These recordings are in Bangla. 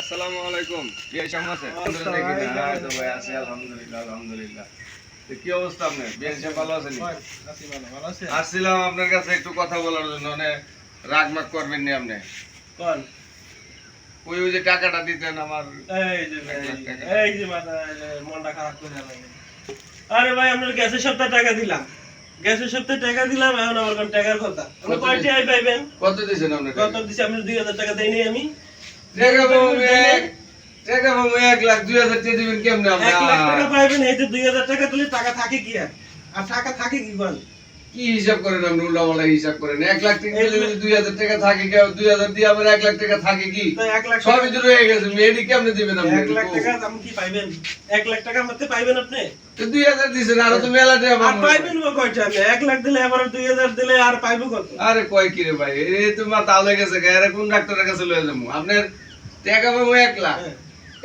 আসসালামু আলাইকুম। কেমন। হ্যাঁ তো ভাই আছি আলহামদুলিল্লাহ আলহামদুলিল্লাহ। কি অবস্থা আপনার? বিয়ে ভালো আছেন? আসছিলাম আপনার কাছে একটু কথা বলার জন্য মানে করবেন নি আপনি? কোন? ওই ওই যে টাকাটা দিতেন আমার এই যে। এই যে যে মনটা খারাপ করে আরে ভাই আপনার গ্যাসের সপ্তাহে টাকা দিলাম। গ্যাসের সপ্তাহে টাকা দিলাম এখন আমার কোন টাকার কথা? আপনি পাইবেন। কত দিয়েছেন আপনি কত দিছি? আপনি দুই হাজার টাকা দেয়নি আমি। টাকা এক টাকা বাবু এক লাখ দুই হাজার টাকা দিবেন কেমনে আপনি এক লাখ টাকা পাইবেন এই যে দুই হাজার টাকা তুলে টাকা থাকে কি আর? আর টাকা থাকে কি বল? কি হিসাব করেন আপনি? উল্লাপাল্লা হিসাব করেন। এক লাখ টাকা দিলে দুই হাজার টাকা থাকে কেউ দুই হাজার দিয়ে আবার এক লাখ টাকা থাকে কি? তো এক লাখ সবই তো রয়ে গেছে। মেয়েটি কেমনে দিবেন আপনি? এক লাখ টাকা আপনি কি পাইবেন? এক লাখ টাকা মধ্যে পাইবেন আপনি? তো দুই হাজার দিয়েছেন আরও তো মেলা টাকা আর পাবো। পাইবেন বা কয়টা? এক লাখ দিলে আবার দুই হাজার দিলে আর পাইবো কত? আরে কয় কি রে ভাই? এই তো গেছে কোন ডাক্তারের কাছে লয়ে যাব? আপনার টাকা পাবো এক লাখ। হ্যাঁ,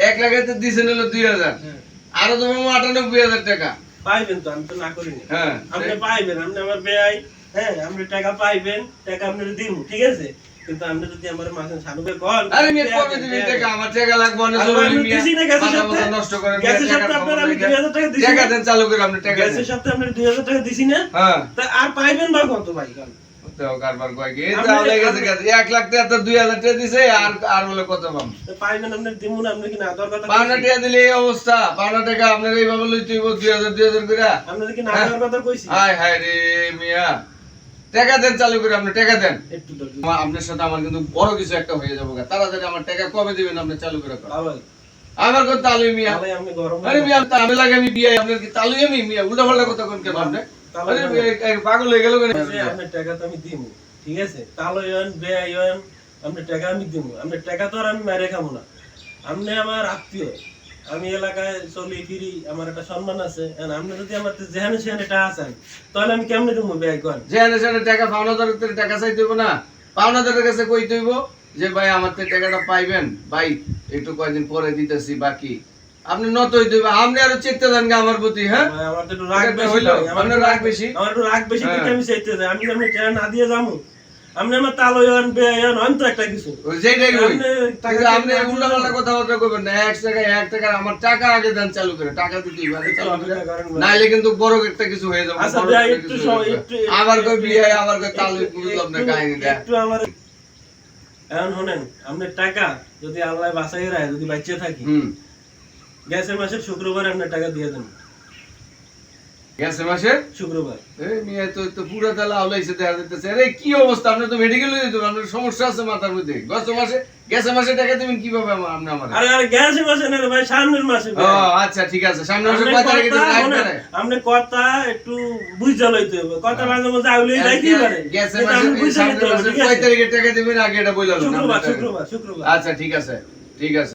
এক লাখে তো দিয়েছেন হলো দুই হাজার। হ্যাঁ। আরও তো পাবো আটানব্বই হাজার টাকা। পাইবেন তো আমি তো না করিনি হ্যাঁ। আপনি পাইবেন আপনি আমার বেয়াই হ্যাঁ আপনি টাকা পাইবেন টাকা আপনি দিব ঠিক আছে? কিন্তু আপনি যদি আমার মাসে সানুকে কল আরে মেয়ে কবে দিবি টাকা? আমার টাকা লাগবে অনেক আমি দিছি না গ্যাসের মাথা মাথা সপ্তাহে। নষ্ট করেন সপ্তাহে আপনার আমি 2000 টাকা দিছি টাকা দেন চালু করে আপনি টাকা সপ্তাহে আপনি টাকা দিছি না। হ্যাঁ। তা আর পাইবেন বা কত ভাই কারবার কয় কি? গেছে। লাখ টাকা তো দুই হাজার টাকা দিছে আর আর বলে কত পাম? পাইবেন আপনি দিমুন আপনি কি না? দেওয়ার পাওনা টাকা দিলে এই অবস্থা। পাওনা টাকা আপনার এইভাবে লইতে হইব দুই হাজার দুই হাজার করে আপনি কি না হ্যাঁ। কথা কইছি? হায় হায় রে মিয়া। টাকা দেন চালু করে আপনি টাকা দেন। একটু আপনার সাথে আমার কিন্তু বড় কিছু একটা হয়ে যাব। তাড়াতাড়ি আমার টাকা কবে দিবেন আপনি চালু করে আমার কথা তালু মিয়া। আরে আমি লাগে আমি বিয়ে আপনার কি তালু আমি মিয়া? উল্টা পাল্টা কথা কোন কেন আপনি? তাহলে আরে মিয়া, এই পাগল হয়ে গেল আপনার টাকা তো আমি দিব ঠিক আছে? তাহলে ইয়ন বে ইয়ন আপনার টাকা আমি দিব আপনার টাকা তো আর আমি মেরে খাব না। আপনি আমার আত্মীয়। আমি এলাকায় চলি ফিরি আমার একটা সম্মান আছে। আপনি যদি আমার টাকা আছেন তাহলে আমি কেমনে দেবো ব্যয় করেন যেখানে সেখানে টাকা পাওনাদারের থেকে টাকা চাইতে হইব না। পাওনাদারের কাছে কই হইব যে ভাই আমার থেকে টাকাটা পাইবেন। ভাই একটু কয়দিন পরে দিতেছি বাকি। আপনি নত হইতে আপনি আরও চেতে দেন গা আমার প্রতি হ্যাঁ? আমার তো একটু রাগ বেশি হইল? আমার রাগ বেশি? আমার একটু রাগ বেশি হ্যাঁ। দেখে আমি চাইতে যাই। আমি আপনি টাকা না দিয়ে যাব আপনি আমার তালো ইয়ন বে ইয়ন আমি তো একটা কিছু। যেটাই আপনি টাকা কিন্তু আপনি উল্টা পাল্টা কথাবার্তা কইবেন না। এক টাকা এক টাকা আমার টাকা আগে দেন চালু করে। টাকা দিতে আগে চালু করে। না। নাইলে কিন্তু বড় একটা কিছু হয়ে যাবে আচ্ছা, ভাই, একটু সময়- একটু- আবার কই বিয়ে আবার কই তালু বুঝলাম না কাহিনী একটু আমার এখন শোনেন আপনি টাকা যদি আল্লাহ বাঁচাই রায় যদি বাঁচিয়ে থাকি গ্যাসের মাসের শুক্রবার আপনার টাকা দিয়ে দেন। গেছে মাসে? শুক্রবার। এই মেয়ে তো তো পুরো তালা আউলাইছে দেখা যাইতেছে আরে কি অবস্থা? আপনি তো মেডিকেলে আপনার সমস্যা আছে মাথার মধ্যে। গত মাসে গেছে মাসে টাকা দিবেন কীভাবে আমার আপনি আমার? আরে আরে গ্যাসের মাসে না ভাই সামনের মাসে ও আচ্ছা ঠিক আছে। সামনে মাসে কয় তারিখে দিবেন? এক শোনেন, তারিখ? আপনি কথা একটু বুঝতে লইতে হবে। কথা মাঝে মাঝে আউলেই পারে। মাসে মাসে কয় তারিখে টাকা দিবেন? আগে এটা বললাম শুক্রবার শুক্রবার শুক্রবার। আচ্ছা ঠিক আছে। ঠিক আছে।